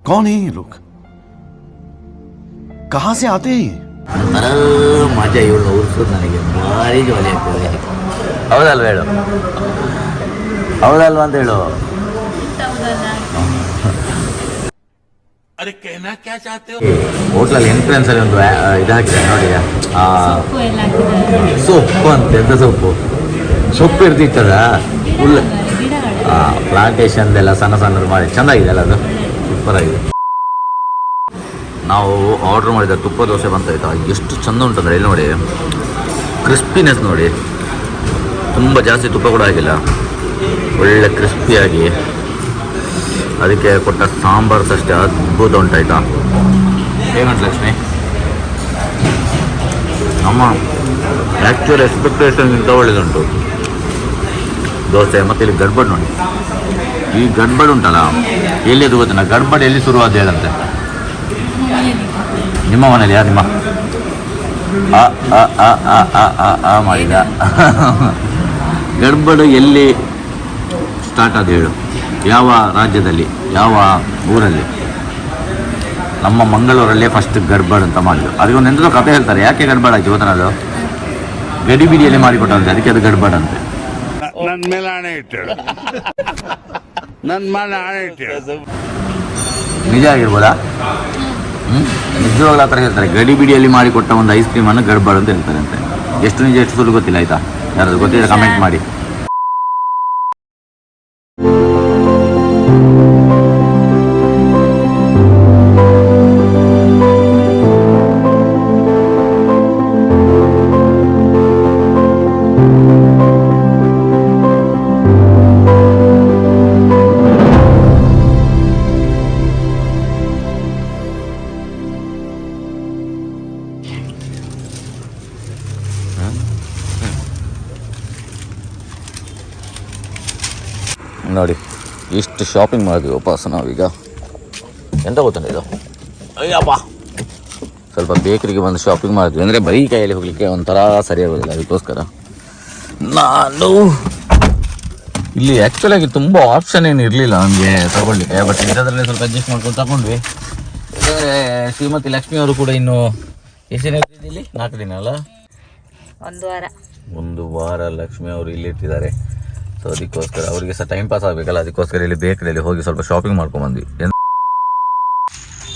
कौन है ये लोग कहां से आते हैं ये ಮಜಾ ಇವಳು ಉರ್ಸೋದು ನನಗೆ ಭಾರಿ ಜಾಲಿ ಆಗ್ತದೆ. ಹೌದಲ್ವ ಹೇಳು? ಹೌದಲ್ವ ಅಂತ ಹೇಳು. ಹೋಟ್ಲಲ್ಲಿ ಎಂಟ್ರೆನ್ಸ್ ಅಲ್ಲಿ ಒಂದು ಇದು ಹಾಕಿದೆ ನೋಡಿ ಆ ಸೊಪ್ಪು ಅಂತ ಎಂತ ಸೊಪ್ಪು? ಸೊಪ್ಪು ಇರ್ತಿತ್ತದ ಫುಲ್ ಪ್ಲಾಂಟೇಶನ್ ಪ್ಲಾಂಟೇಶನ್ದೆಲ್ಲ ಸಣ್ಣ ಸಣ್ಣದು ಮಾಡಿ ಚೆನ್ನಾಗಿದೆ ಅಲ್ಲ ಅದು? ಸೂಪರ್ ಆಗಿದೆ ನಾವು ಆರ್ಡ್ರ್ ಮಾಡಿದ ತುಪ್ಪ ದೋಸೆ ಬಂತಾಯ್ತಾ ಎಷ್ಟು ಚಂದ ಉಂಟಂದ್ರೆ, ಇಲ್ಲಿ ನೋಡಿ. ಕ್ರಿಸ್ಪಿನೆಸ್ ನೋಡಿ. ತುಂಬ ಜಾಸ್ತಿ ತುಪ್ಪ ಕೂಡ ಆಗಿಲ್ಲ. ಒಳ್ಳೆ ಕ್ರಿಸ್ಪಿಯಾಗಿ ಅದಕ್ಕೆ ಕೊಟ್ಟ ಸಾಂಬಾರು ಅಷ್ಟೇ ಅದ್ಭುತ ಉಂಟಾಯ್ತಾ ಹೇಗುಂಟು ಲಕ್ಷ್ಮಿ? ನಮ್ಮ ಆ್ಯಕ್ಚುಲ್ ಎಕ್ಸ್ಪೆಕ್ಟೇಷನ್ಗಿಂತ ಒಳ್ಳೇದುಂಟು. ದೋಸೆ ಮತ್ತು ಇಲ್ಲಿ ಗಡ್ಬಡ್ ನೋಡಿ. ಈ ಗಡ್ಬಡ್ ಉಂಟಲ್ಲ? ಎಲ್ಲಿ ಗೊತ್ತಿಲ್ಲ ಗಡ್ಬಡ್ ಎಲ್ಲಿ ಶುರುವಾದ ಹೇಳಂತೆ ನಿಮ್ಮ ಮನೇಲಿ ಯಾರು ನಿಮ್ಮ ಅ ಅ ಆ ಆ ಮಾಡಿದ. ಗಡ್ಬಡು ಎಲ್ಲಿ ಸ್ಟಾರ್ಟ್ ಆದ ಹೇಳು. ಯಾವ ರಾಜ್ಯದಲ್ಲಿ ಯಾವ ಊರಲ್ಲಿ? ನಮ್ಮ ಮಂಗಳೂರಲ್ಲೇ ಫಸ್ಟ್ ಗಡ್ಬಡ್ ಅಂತ ಮಾಡಿದ್ರು ಅದಕ್ಕೊಂದು ಎಂಥದೋ ಕಥೆ ಹೇಳ್ತಾರೆ. ಯಾಕೆ ಗಡ್ಬಡ್ ಆಯ್ತು ಗೊತ್ತನದು ಗಡಿಬಿಡಿಯಲ್ಲಿ ಮಾಡಿಕೊಟ್ಟಂತೆ. ಅದಕ್ಕೆ ಅದು ಗಡ್ಬಡ್ ಅಂತೆ. ನನ್ನ ಮೇಲೆ ಆಣೆ ಇಟ್ಟಳು ನನ್ನ ಮೇಲೆ ಆಣೆ ಇಟ್ಟಳು ನಿಜ ಆಗಿರ್ಬೋದಾ? ನಿಜವಾಗ್ಲೂ ಆ ಥರ ಹೇಳ್ತಾರೆ. ಗಡಿಬಿಡಿಯಲ್ಲಿ ಮಾಡಿಕೊಟ್ಟ ಒಂದು ಐಸ್ ಕ್ರೀಮನ್ನು ಗಡ್ಬಾರ್ ಅಂತ ಹೇಳ್ತಾರೆ ಅಂತೆ. ಎಷ್ಟು ನಿಜ ಎಷ್ಟು ಸುಳ್ಳು ಗೊತ್ತಿಲ್ಲ ಆಯಿತಾ? ಯಾರಾದರೂ ಗೊತ್ತಿಲ್ಲ ಕಮೆಂಟ್ ಮಾಡಿ. ನೋಡಿ. ಇಷ್ಟು ಶಾಪಿಂಗ್ ಮಾಡಿದ್ವಿ ವಾಪಸ್ ನಾವೀಗ. ಎಂತ ಗೊತ್ತಂಡ ಇದು? ಅಯ್ಯಪ್ಪ. ಸ್ವಲ್ಪ ಬೇಕರಿಗೆ ಬಂದು ಶಾಪಿಂಗ್ ಮಾಡಿದ್ವಿ. ಅಂದರೆ ಬರೀ ಕೈಯಲ್ಲಿ ಹೋಗಲಿಕ್ಕೆ ಒಂಥರ ಸರಿ ಆಗೋದಿಲ್ಲ ಅದಕ್ಕೋಸ್ಕರ. ನಾನು ಇಲ್ಲಿ ಆ್ಯಕ್ಚುಲಾಗಿ ತುಂಬ ಆಪ್ಷನ್ ಏನು ಇರಲಿಲ್ಲ ನಮಗೆ ತಗೊಳ್ಳಿಕ್ಕೆ ಬಟ್ ಇದರಲ್ಲಿ ಸ್ವಲ್ಪ ಅಡ್ಜಸ್ಟ್ ಮಾಡ್ಕೊಂಡು ತಗೊಂಡ್ವಿ. ಯಾಕಂದರೆ ಶ್ರೀಮತಿ ಲಕ್ಷ್ಮಿ ಅವರು ಕೂಡ ಇನ್ನು ಎಷ್ಟು ದಿನ ಇಲ್ಲಿ ನಾಲ್ಕು ದಿನ ಅಲ್ಲ? ಒಂದು ವಾರ. ಒಂದು ವಾರ ಲಕ್ಷ್ಮಿ ಅವರು ಇಲ್ಲಿ ಇಟ್ಟಿದ್ದಾರೆ. ಸೊ ಅದಕ್ಕೋಸ್ಕರ ಅವರಿಗೆ ಸಹ ಟೈಮ್ ಪಾಸ್ ಆಗಬೇಕಲ್ಲ, ಅದಕ್ಕೋಸ್ಕರ ಇಲ್ಲಿ ಬೇಕರಿಯಲ್ಲಿ ಹೋಗಿ ಸ್ವಲ್ಪ ಶಾಪಿಂಗ್ ಮಾಡ್ಕೊಂಡು ಬಂದ್ವಿ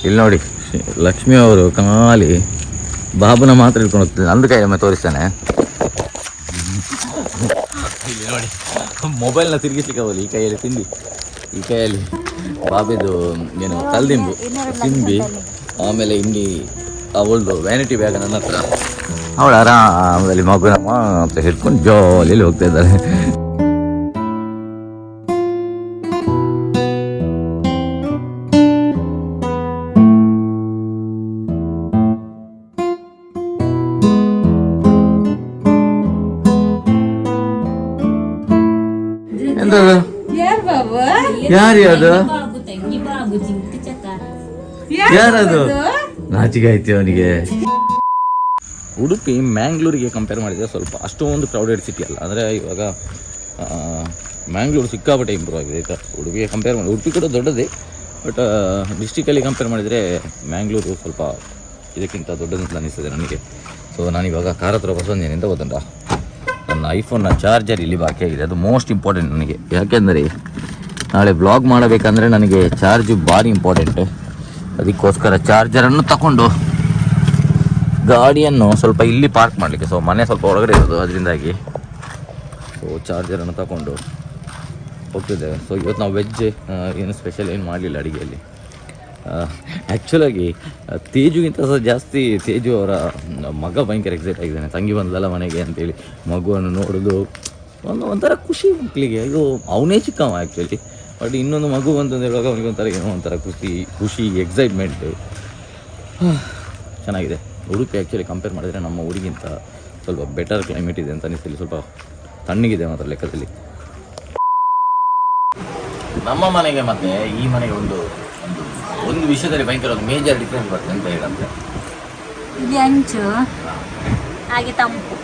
ಇಲ್ಲಿ ನೋಡಿ ಲಕ್ಷ್ಮೀ ಅವರು ಖಾಲಿ ಬಾಬುನ ಮಾತ್ರ ಇಟ್ಕೊಂಡು ಹೋಗ್ತೀನಿ ನಂದು ಕೈಯೊಮ್ಮೆ ತೋರಿಸ್ತಾನೆ. ಇಲ್ಲಿ ನೋಡಿ ಮೊಬೈಲ್ನ ತಿರುಗಿಸ್ಲಿಕ್ಕೆ ಈ ಕೈಯಲ್ಲಿ ತಿಂಡಿ. ಈ ಕೈಯಲ್ಲಿ ಬಾಬಿದು, ಏನು, ಕಲ್ದಿಂಬು ತಿಂಬಿ ಆಮೇಲೆ ಇಲ್ಲಿ ಅವಳದು ವ್ಯಾನಿಟಿ ಬ್ಯಾಗ್ ನನ್ನ ಹತ್ರ. ಅವಳು ಆರಾಮದಲ್ಲಿ ಮಗುನ ಮಾತ್ರ ಹಿಡ್ಕೊಂಡು ಜಾಲಿಯಲ್ಲಿ ಹೋಗ್ತಾ ಇದ್ದಾಳೆ. ಯಾರು ಅದು ಯಾರದು ನಾಚಿಕೆ ಆಯ್ತು ಅವನಿಗೆ. ಉಡುಪಿ ಮ್ಯಾಂಗ್ಳೂರಿಗೆ ಕಂಪೇರ್ ಮಾಡಿದರೆ ಸ್ವಲ್ಪ ಅಷ್ಟೊಂದು ಕ್ರೌಡೆಡ್ ಸಿಟಿ ಅಲ್ಲ. ಅಂದರೆ ಇವಾಗ ಮ್ಯಾಂಗ್ಳೂರು ಸಿಕ್ಕಾಪಟ್ಟೆ ಇಂಪ್ರೂವ್ ಆಗಿದೆ. ಆಯಿತಾ ಉಡುಪಿಗೆ ಕಂಪೇರ್ ಮಾಡಿ ಉಡುಪಿ ಕೂಡ ದೊಡ್ಡದೇ ಬಟ್ ಡಿಸ್ಟಿಕಲ್ಲಿ ಕಂಪೇರ್ ಮಾಡಿದರೆ ಮ್ಯಾಂಗ್ಳೂರು ಸ್ವಲ್ಪ ಇದಕ್ಕಿಂತ ದೊಡ್ಡದಂತ ಅನಿಸ್ತದೆ ನನಗೆ ಸೊ ನಾನಿವಾಗ ಕಾರ್ ಹತ್ರ ಬಸ್ ಅಂತ ಗೊತ್ತುಂಟ ನನ್ನ ಐಫೋನ್ನ ಚಾರ್ಜರ್ ಇಲ್ಲಿ ಬಾಕಿಯಾಗಿದೆ ಅದು ಮೋಸ್ಟ್ ಇಂಪಾರ್ಟೆಂಟ್ ನನಗೆ. ಯಾಕೆಂದರೆ ನಾಳೆ ಬ್ಲಾಗ್ ಮಾಡಬೇಕಂದ್ರೆ ನನಗೆ ಚಾರ್ಜ್ ಭಾರಿ ಇಂಪಾರ್ಟೆಂಟ್ ಅದಕ್ಕೋಸ್ಕರ ಚಾರ್ಜರನ್ನು ತಗೊಂಡು ಗಾಡಿಯನ್ನು ಸ್ವಲ್ಪ ಇಲ್ಲಿ ಪಾರ್ಕ್ ಮಾಡಲಿಕ್ಕೆ. ಸೊ ಮನೆ ಸ್ವಲ್ಪ ಒಳಗಡೆ ಇರೋದು, ಅದರಿಂದಾಗಿ. ಸೊ ಚಾರ್ಜರನ್ನು ತಗೊಂಡು ಹೋಗ್ತಿದ್ದೇವೆ. ಸೊ ಇವತ್ತು ನಾವು ವೆಜ್ ಏನು ಸ್ಪೆಷಲ್ ಏನು ಮಾಡಲಿಲ್ಲ ಅಡುಗೆಯಲ್ಲಿ? ಆ್ಯಕ್ಚುಲಾಗಿ ತೇಜುಗಿಂತ ಸಹ ಜಾಸ್ತಿ ತೇಜು ಅವರ ಮಗ ಭಯಂಕರ ಎಕ್ಸೈಟ್ ಆಗಿದ್ದಾನೆ. ತಂಗಿ ಬಂದಲ್ಲ ಮನೆಗೆ ಅಂತೇಳಿ ಮಗುವನ್ನು ನೋಡೋದು ಒಂದು ಒಂಥರ ಖುಷಿ ಮಕ್ಕಳಿಗೆ ಅಯ್ಯೋ ಅವನೇ ಚಿಕ್ಕವ ಆ್ಯಕ್ಚುಲಿ ಬಟ್ ಇನ್ನೊಂದು ಮಗು ಬಂತು ಅಂತ ಹೇಳುವಾಗ ಅವನಿಗೆ ಒಂಥರ ಏನೋ ಒಂಥರ ಖುಷಿ ಖುಷಿ ಎಕ್ಸೈಟ್ಮೆಂಟ್ ಚೆನ್ನಾಗಿದೆ. ಉಡುಪಿ ಆ್ಯಕ್ಚುಲಿ ಕಂಪೇರ್ ಮಾಡಿದರೆ ನಮ್ಮ ಊರಿಗಿಂತ ಸ್ವಲ್ಪ ಬೆಟರ್ ಕ್ಲೈಮೇಟ್ ಇದೆ ಅಂತ ಅನಿಸ್ತಿಲ್ಲ. ಸ್ವಲ್ಪ ತಣ್ಣಗಿದೆ ಮಾತ್ರ ಲೆಕ್ಕದಲ್ಲಿ. ನಮ್ಮ ಮನೆಗೆ ಮತ್ತೆ ಈ ಮನೆಗೆ ಒಂದು ಒಂದು ವಿಷಯದಲ್ಲಿ ಭಯಂಕರ ಒಂದು ಮೇಜರ್ ಡಿಫ್ರೆನ್ಸ್ ಬರ್ತದೆ ಅಂತ ಹೇಳಂದ್ರೆ. ಇಲ್ಲಿ ಅಂಚು ಹಾಗೆ ತಂಪು.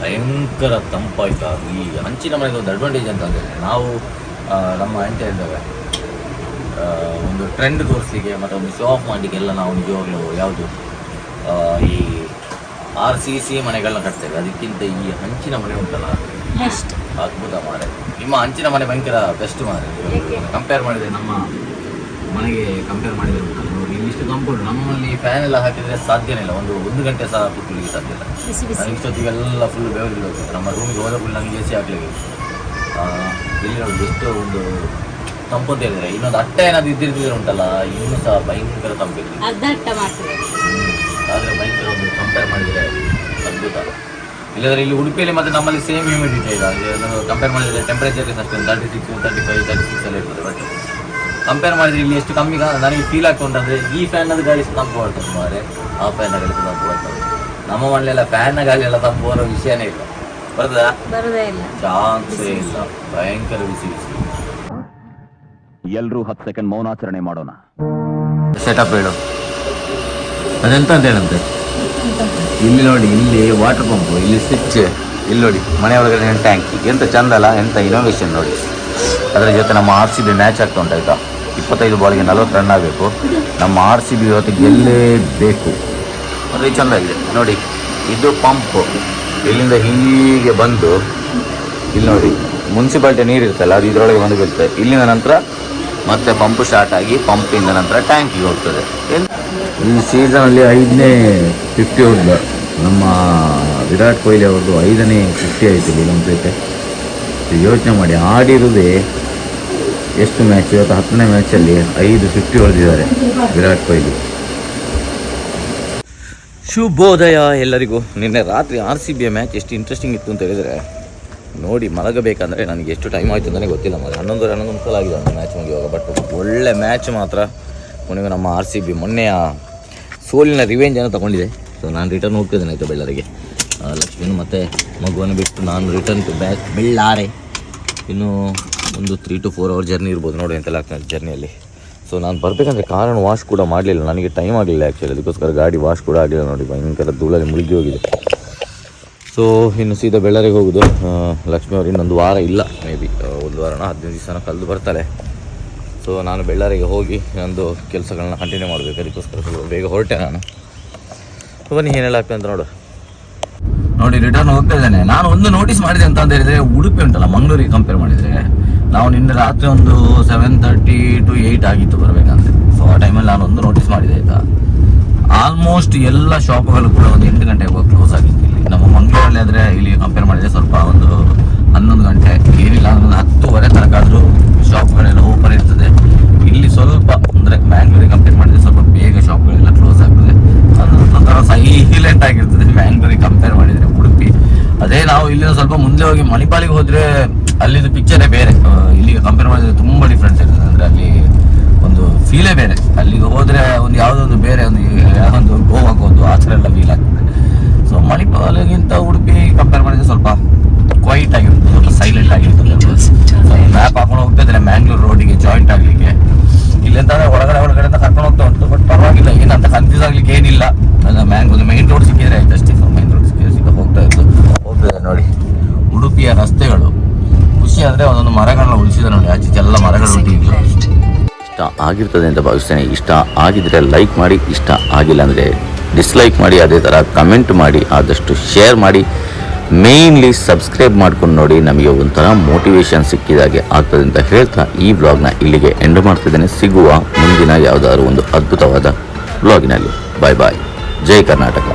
ಭಯಂಕರ ತಂಪಾಯ್ತಾ ಈ ಹಂಚಿನ ಮನೆಗೆ ಒಂದು ಅಡ್ವಾಂಟೇಜ್ ಅಂತ ಅಂದರೆ ನಾವು ನಮ್ಮ ಅಂಟೆ ಇದ್ದಾವೆ ಆ, ಒಂದು ಟ್ರೆಂಡ್ ತೋರಿಸಲಿಕ್ಕೆ ಮತ್ತು ಒಂದು ಶೋ ಆಫ್ ಮಾಡಲಿಕ್ಕೆ ಎಲ್ಲ ನಾವು ನಿಜವಾಗ್ಲೂ ಯಾವುದು ಆ, ಈ ಆರ್ ಸಿ ಸಿ ಮನೆಗಳನ್ನ ಕಟ್ತೇವೆ. ಅದಕ್ಕಿಂತ ಈ ಹಂಚಿನ ಮನೆ ಉಂಟಲ್ಲ? ಬೆಸ್ಟ್. ಅದ್ಭುತ ಮಾಡಿ ನಿಮ್ಮ ಹಂಚಿನ ಮನೆ ಭಯಂಕರ ಬೆಸ್ಟ್ ಮಾಡಿ ಕಂಪೇರ್ ಮಾಡಿದರೆ ನಮ್ಮ ಮನೆಗೆ ಕಂಪೇರ್ ಮಾಡಿದರೆ ನೋಡಿ ಇಲ್ಲಿಷ್ಟು ತಂಪುಂಟು ನಮ್ಮಲ್ಲಿ ಫ್ಯಾನ್ ಎಲ್ಲ ಹಾಕಿದರೆ ಸಾಧ್ಯನೇ ಇಲ್ಲ. ಒಂದು ಒಂದು ಗಂಟೆ ಸಹ ಕೂತ್ಕೊಳ್ಳಿಕ್ಕೆ ಸಾಧ್ಯ ಇಲ್ಲ. ನಾನು ಇಷ್ಟೊತ್ತಿಗೆಲ್ಲ ಫುಲ್ ಬೆವರಿಗೆ ಹೋಗ್ತದೆ ನಮ್ಮ ರೂಮಿಗೆ ಹೋದ ಫುಲ್ ನನಗೆ ಎ ಸಿ ಹಾಕ್ಲಿಕ್ಕೆ ಇಲ್ಲಿ ನೋಡಿ ಎಷ್ಟು ಒಂದು ತಂಪು ಅಂತ ಹೇಳಿದರೆ ಇನ್ನೊಂದು ಅಟ್ಟ ಏನಾದ್ರು ಇದ್ದಿರ್ತಿದ್ರೆ ಉಂಟಲ್ಲ ಇನ್ನೂ ಸಹ ಭಯಂಕರ ಮಾಡ್ತದೆ ಆದರೆ ಭಯಂಕರ ಒಂದು ಕಂಪೇರ್ ಮಾಡಿದರೆ ಅದ್ಭುತ. ಇಲ್ಲದ್ರೆ ಇಲ್ಲಿ ಉಡುಪಿಯಲ್ಲಿ ಮತ್ತೆ ನಮ್ಮಲ್ಲಿ ಸೇಮ್ ಹ್ಯೂಮಿಡಿಟಿ ಇದೆ. ಕಂಪೇರ್ ಮಾಡಿದರೆ ಟೆಂಪರೇಚರ್ ಅಷ್ಟೇ thirty six thirty five thirty six ಎಲ್ಲ ಇರ್ತದೆ ಬಟ್ ಕಂಪೇರ್ ಮಾಡಿದ್ರೆ ಇಲ್ಲಿ ಎಷ್ಟು ಕಮ್ಮಿ ನನಗೆ ಫೀಲ್ ಆಗ್ತುಂಟಂದ್ರೆ ಈ ಫ್ಯಾನ್ನ ಗಾಳಿ ತಂಪು ಬರ್ತದೆ ಮಾರೆ ಆ ಫ್ಯಾನ್ ಗಾಳಿ ತಂಪು ಬರ್ತದೆ ನಮ್ಮ ಮನೆಯಲ್ಲ ಫ್ಯಾನ್ನ ಗಾಳಿ ಎಲ್ಲ ತಂಪು ಬರೋ ವಿಷಯನೇ ಇಲ್ಲ. ಬರ್ತದಾ? ಬರುದೇ ಇಲ್ಲ. ಚಾನ್ಸೇ ಇಲ್ಲ. ಭಯಂಕರ ಬಿಸಿ ಬಿಸಿ. ಎಲ್ರೂ ಹತ್ತು ಸೆಕೆಂಡ್ ಮೌನಾಚರಣೆ ಮಾಡೋಣ. ಸೆಟಪ್ ಹೇಳು. ಅದೆಂತ ಅಂತ ಹೇಳಂತೆ ಇಲ್ಲಿ ನೋಡಿ ಇಲ್ಲಿ ವಾಟರ್ ಪಂಪ್ ಇಲ್ಲಿ ಸ್ವಿಚ್ ಇಲ್ಲಿ ನೋಡಿ ಮನೆ ಒಳಗಡೆ ಟ್ಯಾಂಕ್ ಎಂತ ಚಂದಲ್ಲ ಎಂತ ಇನೋವೇಷನ್ ನೋಡಿ. ಅದರ ಜೊತೆ ನಮ್ಮ ಆರ್ ಸಿ ಬಿ ಮ್ಯಾಚ್ ಆಗ್ತಾ ಉಂಟು ಆಯ್ತಾ? ಇಪ್ಪತ್ತೈದು ಬಾಲ್ಗೆ ನಲ್ವತ್ತು ರನ್ ಆಗಬೇಕು. ನಮ್ಮ ಆರ್ ಸಿ ಬಿ ಇವತ್ತು ಗೆಲ್ಲೇಬೇಕು ಅದು ಚಂದ ಇದೆ. ನೋಡಿ, ಇದು ಪಂಪ್ ಇಲ್ಲಿಂದ ಹೀಗೆ ಬಂದು, ಇಲ್ಲಿ ನೋಡಿ ಮುನ್ಸಿಪಾಲ್ಟಿ ನೀರು ಇರ್ತಲ್ಲ ಅದು ಇದರೊಳಗೆ ಬಂದು ಬೀಳ್ತದೆ. ಇಲ್ಲಿಂದ ನಂತರ ಮತ್ತೆ ಪಂಪ್ ಸ್ಟಾರ್ಟ್ ಆಗಿ ಪಂಪಿಂದ ನಂತರ ಟ್ಯಾಂಕಿಗೆ ಹೋಗ್ತದೆ. ಈ ಸೀಸನಲ್ಲಿ ಐದನೇ ಫಿಫ್ಟಿ ಹೊಡೆದ ನಮ್ಮ ವಿರಾಟ್ ಕೊಹ್ಲಿ ಅವ್ರದ್ದು ಐದನೇ ಫಿಫ್ಟಿ ಆಯಿತು ಇಲ್ಲೊಂದು ಸೈತೆ ಯೋಚನೆ ಮಾಡಿ ಆಡಿರುವುದೇ ಎಷ್ಟು ಮ್ಯಾಚ್ ಇವತ್ತು ಹತ್ತನೇ ಮ್ಯಾಚಲ್ಲಿ ಐದು ಫಿಫ್ಟಿ ಹೊಡೆದಿದ್ದಾರೆ ವಿರಾಟ್ ಕೊಹ್ಲಿ. ಶುಭೋದಯ ಎಲ್ಲರಿಗೂ. ನಿನ್ನೆ ರಾತ್ರಿ ಆರ್ ಸಿ ಬಿಯ ಮ್ಯಾಚ್ ಎಷ್ಟು ಇಂಟ್ರೆಸ್ಟಿಂಗ್ ಇತ್ತು ಅಂತ ಹೇಳಿದರೆ, ನೋಡಿ ಮಲಗಬೇಕಂದ್ರೆ ನನಗೆ ಎಷ್ಟು ಟೈಮ್ ಆಯಿತು ಅಂತಲೇ ಗೊತ್ತಿಲ್ಲ. ಮಗ ಹನ್ನೊಂದು ಹನ್ನೊಂದು ಸಲ ಆಗಿದೆ ಒಂದು ಮ್ಯಾಚ್ ಮುಗಿಯುವಾಗ. ಬಟ್ ಒಳ್ಳೆ ಮ್ಯಾಚ್ ಮಾತ್ರ. ಕೊನೆಗೂ ನಮ್ಮ ಆರ್ ಸಿ ಬಿ ಮೊನ್ನೆಯ ಸೋಲಿನ ರಿವೆಂಜನ್ನು ತೊಗೊಂಡಿದೆ. ಸೊ ನಾನು ರಿಟರ್ನ್ ಹೋಗ್ತಿದ್ದೇನೆ ಆಯಿತು ಬೆಳ್ಳರಿಗೆ ಲಕ್ಷ್ಮಿನು ಮತ್ತು ಮಗುವನ್ನು ಬಿಟ್ಟು ನಾನು ರಿಟರ್ನ್ ಟು ಬ್ಯಾಕ್ ಬೆಳ್ಳಾರೆ ಇನ್ನು ಒಂದು three to four hour journey ಇರ್ಬೋದು ನೋಡಿ ಅಂತೆಲ್ಲ ಆಗ್ತದೆ ಜರ್ನಿಯಲ್ಲಿ ಸೊ ನಾನು ಬರಬೇಕಂದ್ರೆ ಕಾರನ್ನು ವಾಶ್ ಕೂಡ ಮಾಡಲಿಲ್ಲ. ನನಗೆ ಟೈಮ್ ಆಗಲಿಲ್ಲ ಆ್ಯಕ್ಚುಲಿ ಅದಕ್ಕೋಸ್ಕರ ಗಾಡಿ ವಾಶ್ ಕೂಡ ಆಗಲಿಲ್ಲ ನೋಡಿ. ಭಯಂಕರ ಧೂಳಲ್ಲಿ ಮುಳುಗಿ ಹೋಗಿದೆ. ಸೊ ಇನ್ನು ಸೀದಾ ಬೆಳ್ಳಾರಿಗೆ ಹೋಗೋದು. ಲಕ್ಷ್ಮೀ ಅವ್ರು ಇನ್ನೊಂದು ವಾರ ಇಲ್ಲ ಮೇ ಬಿ ಒಂದು ವಾರನ ಹದಿನೈದು ದಿವಸನ ಕಳೆದು ಬರ್ತಾಳೆ ಸೊ ನಾನು ಬೆಳ್ಳಾರಿಗೆ ಹೋಗಿ ನಂದು ಕೆಲಸಗಳನ್ನ ಕಂಟಿನ್ಯೂ ಮಾಡಬೇಕು. ಅದಕ್ಕೋಸ್ಕರ ಬೇಗ ಹೊರಟೆ ನಾನು. ಬನ್ನಿ, ಏನೆಲ್ಲ ಆಗ್ತದೆ ಅಂತ ನೋಡು. ನೋಡಿ ರಿಟರ್ನ್ ಹೋಗ್ತಾ ಇದ್ದೇನೆ. ನಾನು ಒಂದು ನೋಟಿಸ್ ಮಾಡಿದೆ ಅಂತ ಉಡುಪಿ ಉಂಟಲ್ಲ, ಮಂಗಳೂರಿಗೆ ಕಂಪೇರ್ ಮಾಡಿದರೆ. ನಾವು ನಿನ್ನೆ ರಾತ್ರಿ ಒಂದು ಸೆವೆನ್ ತರ್ಟಿ ಟು ಏಯ್ಟ್ ಆಗಿತ್ತು ಬರಬೇಕಂದ್ರೆ ಸೊ ಆ ಟೈಮಲ್ಲಿ ನಾನು ಒಂದು ನೋಟಿಸ್ ಮಾಡಿದೆ, ಆಯಿತಾ? ಆಲ್ಮೋಸ್ಟ್ ಎಲ್ಲ ಶಾಪ್ಗಳು ಕೂಡ ಒಂದು ಎಂಟು ಗಂಟೆಗೆ ಕ್ಲೋಸ್ ಆಗಿತ್ತು ಇಲ್ಲಿ. ನಮ್ಮ ಮಂಗಳೂರಲ್ಲಿ ಆದರೆ ಇಲ್ಲಿ ಕಂಪೇರ್ ಮಾಡಿದರೆ ಸ್ವಲ್ಪ ಒಂದು ಹನ್ನೊಂದು ಗಂಟೆ. ಏನಿಲ್ಲ ಅಂದ್ರೆ ಒಂದು ಹತ್ತುವರೆ ತನಕ ಆದರೂ ಶಾಪ್ಗಳೆಲ್ಲ ಓಪನ್ ಇರ್ತದೆ. ಇಲ್ಲಿ ಸ್ವಲ್ಪ ಅಂದರೆ ಮ್ಯಾಂಗ್ಳೂರಿಗೆ ಕಂಪೇರ್ ಮಾಡಿದರೆ ಸ್ವಲ್ಪ ಬೇಗ ಶಾಪ್ಗಳೆಲ್ಲ ಕ್ಲೋಸ್ ಆಗ್ತದೆ. ಅದು ಒಂಥರ ಸೈಲೆಂಟ್ ಆಗಿರ್ತದೆ. ಮ್ಯಾಂಗ್ಳೂರಿಗೆ ಕಂಪೇರ್ ಮಾಡಿದರೆ ಉಡುಪಿ. ಅದೇ ನಾವು ಇಲ್ಲಿಂದ ಸ್ವಲ್ಪ ಮುಂದೆ ಹೋಗಿ ಮಣಿಪಾಲಿಗೆ ಹೋದರೆ ಅಲ್ಲಿದು ಪಿಕ್ಚರೇ ಬೇರೆ. ಇಲ್ಲಿಗೆ ಕಂಪೇರ್ ಮಾಡಿದ್ರೆ ತುಂಬ ಡಿಫ್ರೆಂಟ್ ಇರ್ತದೆ. ಅಂದರೆ ಅಲ್ಲಿ ಒಂದು ಫೀಲೇ ಬೇರೆ. ಅಲ್ಲಿಗೆ ಹೋದರೆ ಒಂದು ಯಾವುದೊಂದು ಬೇರೆ ಒಂದು ಗೋವಾಗೆ ಒಂದು ಆ ಥರ ಎಲ್ಲ ಫೀಲ್ ಆಗ್ತದೆ. ಸೊ ಮಣಿಪಾಲಿಗಿಂತ ಉಡುಪಿ ಕಂಪೇರ್ ಮಾಡಿದರೆ ಸ್ವಲ್ಪ ಕ್ವೈಟ್ ಆಗಿರ್ತದೆ. ಸ್ವಲ್ಪ ಸೈಲೆಂಟ್ ಆಗಿರ್ತದೆ. ಮ್ಯಾಪ್ ಹಾಕೊಂಡು ಹೋಗ್ತಾ ಇದ್ದಾರೆ ಮ್ಯಾಂಗ್ಳೂರ್ ರೋಡಿಗೆ ಜಾಯಿಂಟ್ ಆಗಲಿಕ್ಕೆ. ಇಲ್ಲಿಂದ ಒಳಗಡೆ ಒಳಗಡೆ ಕರ್ಕೊಂಡು ಹೋಗ್ತಾ ಉಂಟು ಬಟ್ ಪರವಾಗಿಲ್ಲ. ಏನಂತ ಕನ್ಫ್ಯೂಸ್ ಆಗ್ಲಿಕ್ಕೆ ಏನಿಲ್ಲ. ಅದು ಮ್ಯಾಂಗ್ ಒಂದು ಮೈನ್ ರೋಡ್ ಸಿಕ್ಕಿದ್ರೆ ಆಯ್ತು ಅಷ್ಟೇ. ಮೈನ್ ರೋಡ್ ಸಿಕ್ಕಿದ್ರೆ ಸಿಕ್ಕ ಹೋಗ್ತಾ ಇತ್ತು ಹೋಗ್ತದೆ ನೋಡಿ ಉಡುಪಿಯ ರಸ್ತೆಗಳು. ಖುಷಿ ಅಂದರೆ ಒಂದೊಂದು ಮರಗಳನ್ನ ಉಳಿಸಿದ ನೋಡಿ ಆಚೆ ಎಲ್ಲ ಮರಗಳು ಇಷ್ಟ ಆಗಿರ್ತದೆ ಅಂತ ಭಾವಿಸ್ತೇನೆ. ಇಷ್ಟ ಆಗಿದ್ರೆ ಲೈಕ್ ಮಾಡಿ ಇಷ್ಟ ಆಗಿಲ್ಲ ಅಂದರೆ ಡಿಸ್ಲೈಕ್ ಮಾಡಿ ಅದೇ ಥರ ಕಮೆಂಟ್ ಮಾಡಿ ಆದಷ್ಟು ಶೇರ್ ಮಾಡಿ. ಮೇನ್ಲಿ ಸಬ್ಸ್ಕ್ರೈಬ್ ಮಾಡ್ಕೊಂಡು ನೋಡಿ ನಮಗೆ ಒಂಥರ ಮೋಟಿವೇಶನ್ ಸಿಕ್ಕಿದಾಗೆ ಆಗ್ತದೆ ಅಂತ ಹೇಳ್ತಾ ಈ ವ್ಲಾಗ್ನ ಇಲ್ಲಿಗೆ ಎಂಡ್ ಮಾಡ್ತಿದ್ದೇನೆ ಸಿಗುವ ಮುಂದಿನ ಯಾವುದಾದ್ರು ಒಂದು ಅದ್ಭುತವಾದ ವ್ಲಾಗ್ನಲ್ಲಿ ಬಾಯ್ ಬಾಯ್ ಜೈ ಕರ್ನಾಟಕ.